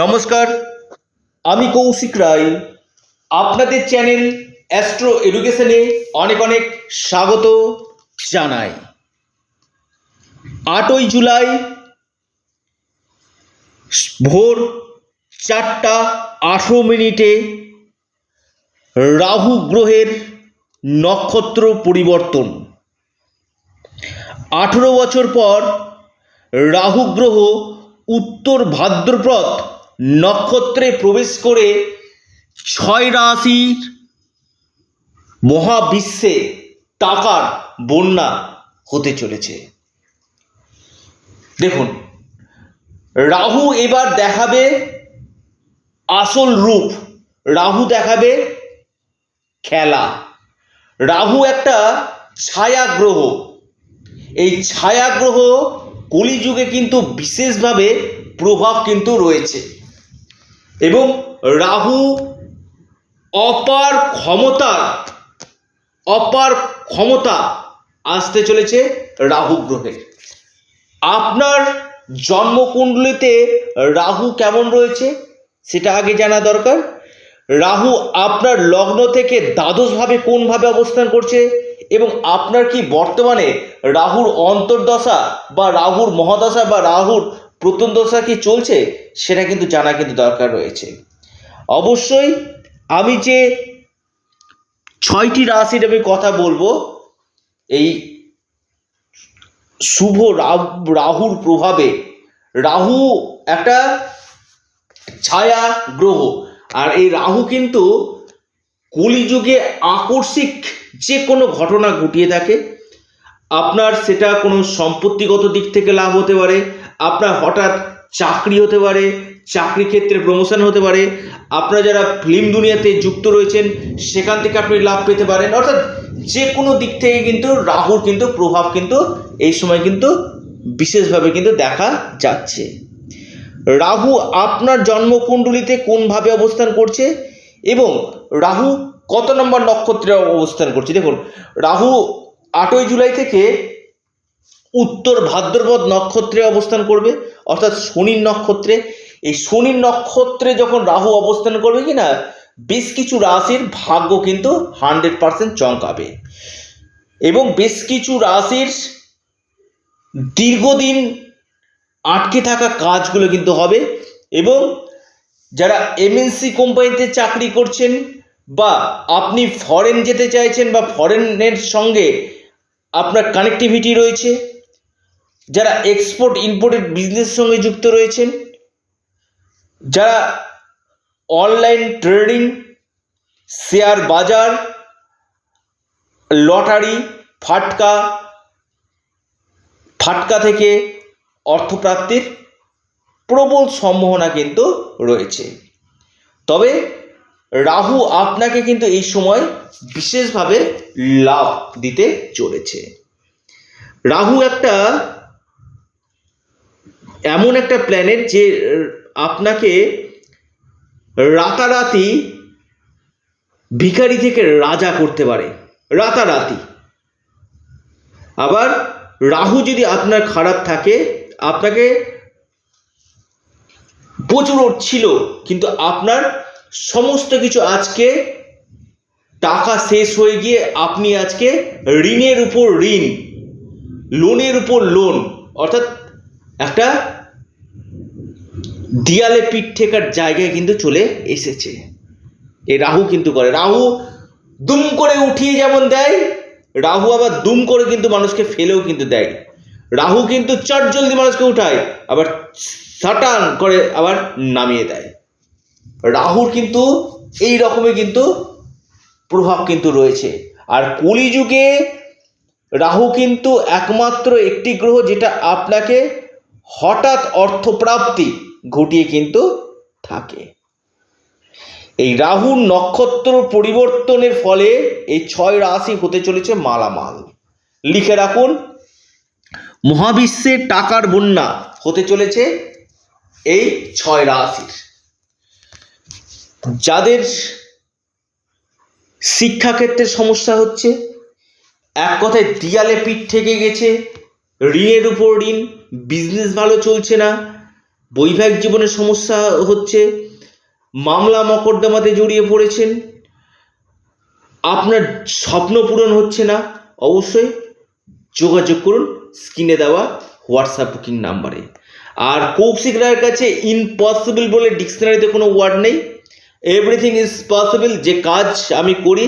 নমস্কার, আমি কৌশিক রায়। আপনাদের চ্যানেল অ্যাস্ট্রো এডুকেশনে অনেক অনেক স্বাগত জানাই। আটই জুলাই, ভোর চারটা আঠেরো মিনিটে রাহু গ্রহের নক্ষত্র পরিবর্তন। আঠেরো বছর পর রাহু গ্রহ উত্তর ভাদ্রপদ নক্ষত্রে প্রবেশ করে ছয় রাশির মহাবিশ্বে টাকার বন্যা হতে চলেছে। দেখুন, রাহু এবার দেখাবে আসল রূপ। রাহু দেখাবে খেলা। রাহু একটা ছায়া গ্রহ এই ছায়া গ্রহ কলিযুগে কিন্তু বিশেষভাবে প্রভাব কিন্তু রয়েছে। এবং রাহু অপার ক্ষমতা অপার ক্ষমতা আসতে চলেছে রাহু গ্রহে আপনার জন্মকুণ্ডলিতে রাহু কেমন রয়েছে সেটা আগে জানা দরকার। রাহু আপনার লগ্ন থেকে দ্বাদশভাবে কোনভাবে অবস্থান করছে এবং আপনার কি বর্তমানে রাহুর অন্তর্দশা বা রাহুর মহাদশা বা রাহুর প্রথম দশা কি চলছে সেটা কিন্তু জানা কিন্তু দরকার রয়েছে। অবশ্যই আমি যে ছয়টি রাশির আমি কথা বলব, এই শুভ রাহুর প্রভাবে, রাহু একটা ছায়া গ্রহ, আর এই রাহু কিন্তু কলিযুগে আকস্মিক যে কোনো ঘটনা ঘটিয়ে থাকে। আপনার সেটা কোনো সম্পত্তিগত দিক থেকে লাভ হতে পারে আপনার হঠাৎ চাকরি হতে পারে, চাকরি ক্ষেত্রে প্রমোশন হতে পারে, আপনারা যারা ফিল্ম দুনিয়াতে যুক্ত রয়েছেন, সেখান থেকে আপনি লাভ পেতে পারেন। অর্থাৎ যে কোনো দিক থেকে কিন্তু রাহুর কিন্তু প্রভাব কিন্তু এই সময় কিন্তু বিশেষভাবে কিন্তু দেখা যাচ্ছে। রাহু আপনার জন্মকুণ্ডলিতে কোনভাবে অবস্থান করছে এবং রাহু কত নম্বর নক্ষত্রে অবস্থান করছে? দেখুন, রাহু আটই জুলাই থেকে উত্তর ভাদ্রপদ নক্ষত্রে অবস্থান করবে, অর্থাৎ শনির নক্ষত্রে। এই শনির নক্ষত্রে যখন রাহু অবস্থান করবে কি না বেশ কিছু রাশির ভাগ্য কিন্তু হান্ড্রেড পার্সেন্ট চমকাবে এবং বেশ কিছু রাশির দীর্ঘদিন আটকে থাকা কাজগুলো কিন্তু হবে। এবং যারা এমএনসি কোম্পানিতে চাকরি করছেন বা আপনি ফরেন যেতে চাইছেন বা ফরেনের সঙ্গে আপনার কানেক্টিভিটি রয়েছে যারা এক্সপোর্ট ইম্পোর্টেড বিজনেসের সঙ্গে যুক্ত রয়েছেন, যারা অনলাইন ট্রেডিং শেয়ার বাজার লটারি ফাটকা ফাটকা থেকে অর্থপ্রাপ্তির প্রবল সম্ভাবনা কিন্তু রয়েছে। তবে রাহু আপনাকে কিন্তু এই সময় বিশেষভাবে লাভ দিতে চলেছে। রাহু একটা এমন একটা প্ল্যানেট যে আপনাকে রাতারাতি ভিখারি থেকে রাজা করতে পারে। রাতারাতি। আবার রাহু যদি আপনার খারাপ থাকে, আপনাকে প্রচুর ছিল, কিন্তু আপনার সমস্ত কিছু আজকে টাকা শেষ হয়ে গিয়ে আপনি আজকে ঋণের উপর ঋণ, লোনের উপর লোন, অর্থাৎ একটা দিয়ালে পিঠ ঠেকার জায়গায় কিন্তু চলে এসেছে। এই রাহু কিন্তু করে। রাহু দুম করে উঠিয়ে যেমন দেয়, রাহু আবার দুম করে কিন্তু মানুষকে ফেলেও কিন্তু দেয়। রাহু কিন্তু চট জলদি মানুষকে উঠায়, আবার সাটান করে আবার নামিয়ে দেয়। রাহুর কিন্তু এই রকমের কিন্তু প্রভাব কিন্তু রয়েছে। আর কলিযুগে রাহু কিন্তু একমাত্র একটি গ্রহ যেটা আপনাকে হঠাৎ অর্থপ্রাপ্তি ঘটিয়ে কিন্তু থাকে। এই রাহুর নক্ষত্র পরিবর্তনের ফলে এই ছয় রাশি হতে চলেছে মালামাল। লিখে রাখুন মহাবিশ্বের টাকার বন্যা হতে চলেছে এই ছয় রাশির। যাদের শিক্ষাক্ষেত্রে সমস্যা হচ্ছে, এক কথায় দিয়ালে পিঠ থেকে গেছে ঋণের উপর ঋণ বিজনেস ভালো চলছে না, বৈবাহিক জীবনের সমস্যা হচ্ছে, মামলা মকদ্দমাতে জড়িয়ে পড়েছেন, আপনার স্বপ্ন পূরণ হচ্ছে না, অবশ্যই যোগাযোগ করুন স্ক্রিনে দেওয়া হোয়াটসঅ্যাপ বুকিং নাম্বারে আর কৌশিক রায়ের কাছে ইম্পসিবল বলে ডিকশনারিতে কোনো ওয়ার্ড নেই এভরিথিং ইজ পসিবল যে কাজ আমি করি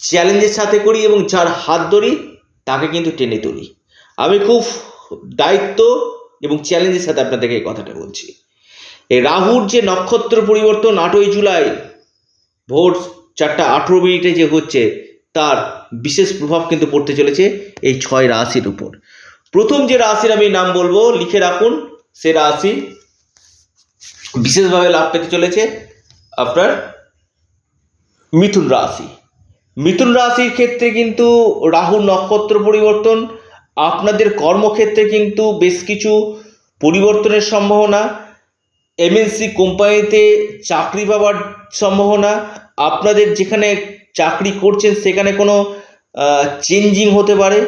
চ্যালেঞ্জের সাথে করি এবং যার হাত ধরি, তাকে কিন্তু টেনে তুলি। আমি খুব দায়িত্ব এবং চ্যালেঞ্জের সাথে আপনাদেরকে এই কথাটা বলছি। এই রাহুর যে নক্ষত্র পরিবর্তন আটই জুলাই, ভোর চারটা আঠেরো মিনিটে যে হচ্ছে, তার বিশেষ প্রভাব কিন্তু পড়তে চলেছে এই ছয় রাশির উপর। প্রথম যে রাশির আমি নাম বলব, লিখে রাখুন, সে রাশি বিশেষভাবে লাভ পেতে চলেছে আপনার মিথুন রাশি। মিথুন রাশির ক্ষেত্রে কিন্তু রাহুর নক্ষত্র পরিবর্তন আপনাদের কর্মক্ষেত্রে কিন্তু বেশ কিছু পরিবর্তনের সম্ভাবনা। এমএনসি কোম্পানিতে চাকরি পাওয়ার সম্ভাবনা। আপনাদের যেখানে চাকরি করছেন, সেখানে কোনো চেঞ্জিং হতে পারে।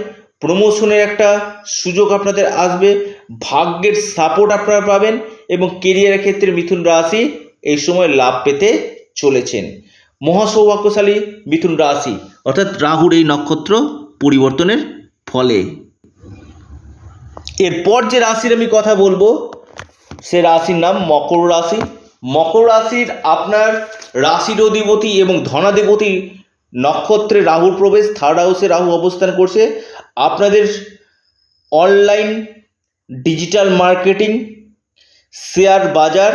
প্রমোশনের একটা সুযোগ আপনাদের আসবে। ভাগ্যের সাপোর্ট আপনারা পাবেন এবং কেরিয়ারের ক্ষেত্রে মিথুন রাশি এই সময় লাভ পেতে চলেছেন। মহাসৌভাগ্যশালী মিথুন রাশি, অর্থাৎ রাহুর এই নক্ষত্র পরিবর্তনের ফলে। এরপর যে রাশির আমি কথা বলব, সে রাশির নাম মকর রাশি। মকর রাশির আপনার রাশির অধিপতি এবং ধনাধিপতি নক্ষত্রে রাহুর প্রবেশ থার্ড হাউসে রাহু অবস্থান করছে। আপনাদের অনলাইন ডিজিটাল মার্কেটিং শেয়ার বাজার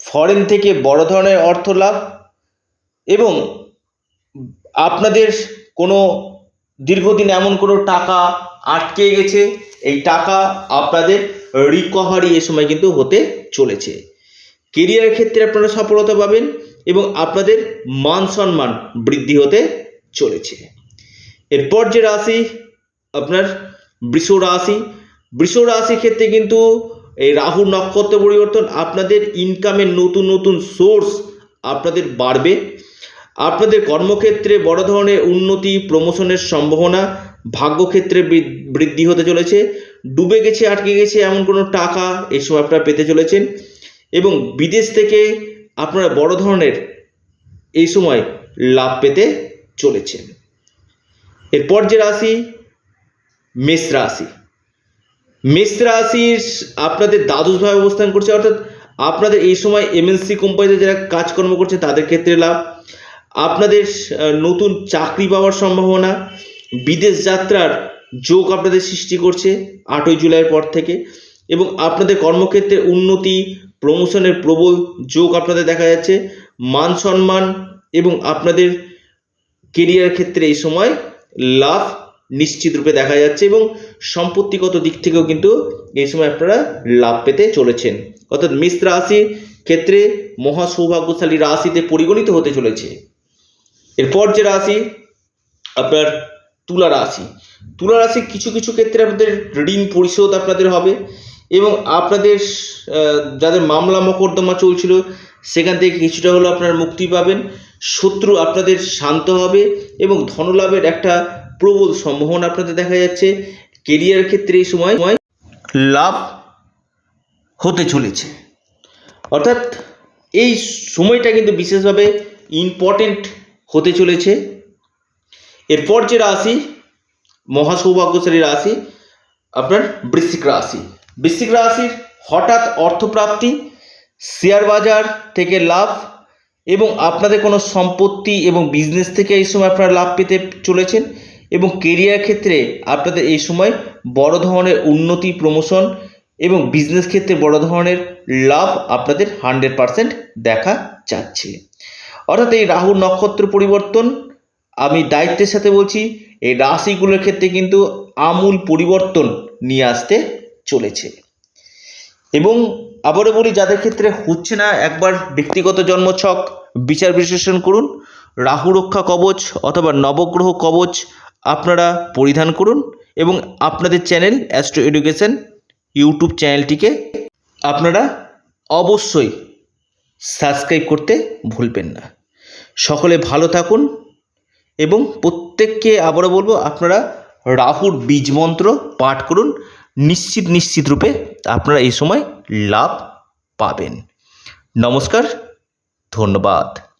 ফরেন থেকে বড় ধরনের অর্থ লাভ এবং আপনাদের কোনো দীর্ঘদিন এমন কোনো টাকা আটকে গেছে এই টাকা আপনাদের রিকভারি এ সময় কিন্তু হতে চলেছে। কেরিয়ারের ক্ষেত্রে আপনারা সফলতা পাবেন এবং আপনাদের মান সম্মান বৃদ্ধি হতে চলেছে। এরপর যে রাশি, আপনার বৃষ রাশি, বৃষ রাশির ক্ষেত্রে কিন্তু এই রাহু নক্ষত্র পরিবর্তন আপনাদের ইনকামের নতুন নতুন সোর্স আপনাদের বাড়বে। আপনাদের কর্মক্ষেত্রে বড় ধরনের উন্নতি প্রমোশনের সম্ভাবনা, ভাগ্যক্ষেত্রে বৃদ্ধি হতে চলেছে, ডুবে গেছে, আটকে গেছে এমন কোনো টাকা সময় আপনারা পেতে চলেছেন। এবং বিদেশ থেকে আপনারা বড় ধরনের এই সময় লাভ পেতে চলেছেন। এরপর যে রাশি, মেষ রাশি। মেষ রাশির আপনাদের দ্বাদশভাবে অবস্থান করছে, অর্থাৎ আপনাদের এই সময় এমএনসি কোম্পানিতে যারা কাজকর্ম করছে, তাদের ক্ষেত্রে লাভ। আপনাদের নতুন চাকরি পাওয়ার সম্ভাবনা। বিদেশ যাত্রার যোগ আপনাদের সৃষ্টি করছে আটই জুলাইয়ের পর থেকে। এবং আপনাদের কর্মক্ষেত্রে উন্নতি, প্রমোশনের প্রবল যোগ আপনাদের দেখা যাচ্ছে। মান সম্মান এবং আপনাদের কেরিয়ার ক্ষেত্রে এই সময় লাভ নিশ্চিত রূপে দেখা যাচ্ছে এবং সম্পত্তিগত দিক থেকেও কিন্তু এই সময় আপনারা লাভ পেতে চলেছেন। অর্থাৎ মিস রাশির ক্ষেত্রে মহা সৌভাগ্যশালী রাশিতে পরিগণিত হতে চলেছে। এরপর যে রাশি, আপনার তুলা রাশি। তুলা রাশি কিছু কিছু ক্ষেত্রে আপনাদের ঋণ পরিশোধ আপনাদের হবে এবং আপনাদের যাদের মামলা মকদ্দমা চলছিল, সেখান থেকে কিছুটা হলেও আপনারা মুক্তি পাবেন। শত্রু আপনাদের শান্ত হবে এবং ধনলাভের একটা প্রবল সম্ভাবনা আপনাদের দেখা যাচ্ছে। কেরিয়ার ক্ষেত্রে এই সময় সময় লাভ হতে চলেছে। অর্থাৎ এই সময়টা কিন্তু বিশেষভাবে ইম্পর্টেন্ট হতে চলেছে। এরপর যে রাশি মহাসৌভাগ্যশালী রাশি, আপনার বৃশ্চিক রাশি। বৃশ্চিক রাশির হঠাৎ অর্থপ্রাপ্তি, শেয়ার বাজার থেকে লাভ এবং আপনাদের কোনো সম্পত্তি এবং বিজনেস থেকে এই সময় আপনারা লাভ পেতে চলেছেন এবং কেরিয়ার ক্ষেত্রে আপনাদের এই সময় বড় ধরনের উন্নতি প্রমোশন এবং বিজনেস ক্ষেত্রে বড় ধরনের লাভ আপনাদের হান্ড্রেড পারসেন্ট দেখা যাচ্ছে। অর্থাৎ এই রাহু নক্ষত্র পরিবর্তন আমি দায়িত্বের সাথে বলছি, এই রাশিগুলোর ক্ষেত্রে কিন্তু আমূল পরিবর্তন নিয়ে আসতে চলেছে। এবং আবারও বলি, যাদের ক্ষেত্রে হচ্ছে না, একবার ব্যক্তিগত জন্মছক, বিচার বিশ্লেষণ করুন, রাহু রক্ষা কবচ অথবা নবগ্রহ কবচ আপনারা পরিধান করুন এবং আপনাদের চ্যানেল অ্যাস্ট্রো এডুকেশন ইউটিউব চ্যানেলটিকে আপনারা অবশ্যই সাবস্ক্রাইব করতে ভুলবেন না। সকলে ভালো থাকুন এবং প্রত্যেককে আবারও বলব, আপনারা রাহুর বীজ মন্ত্র পাঠ করুন। নিশ্চিত নিশ্চিত রূপে আপনারা এই সময় লাভ পাবেন। নমস্কার, ধন্যবাদ।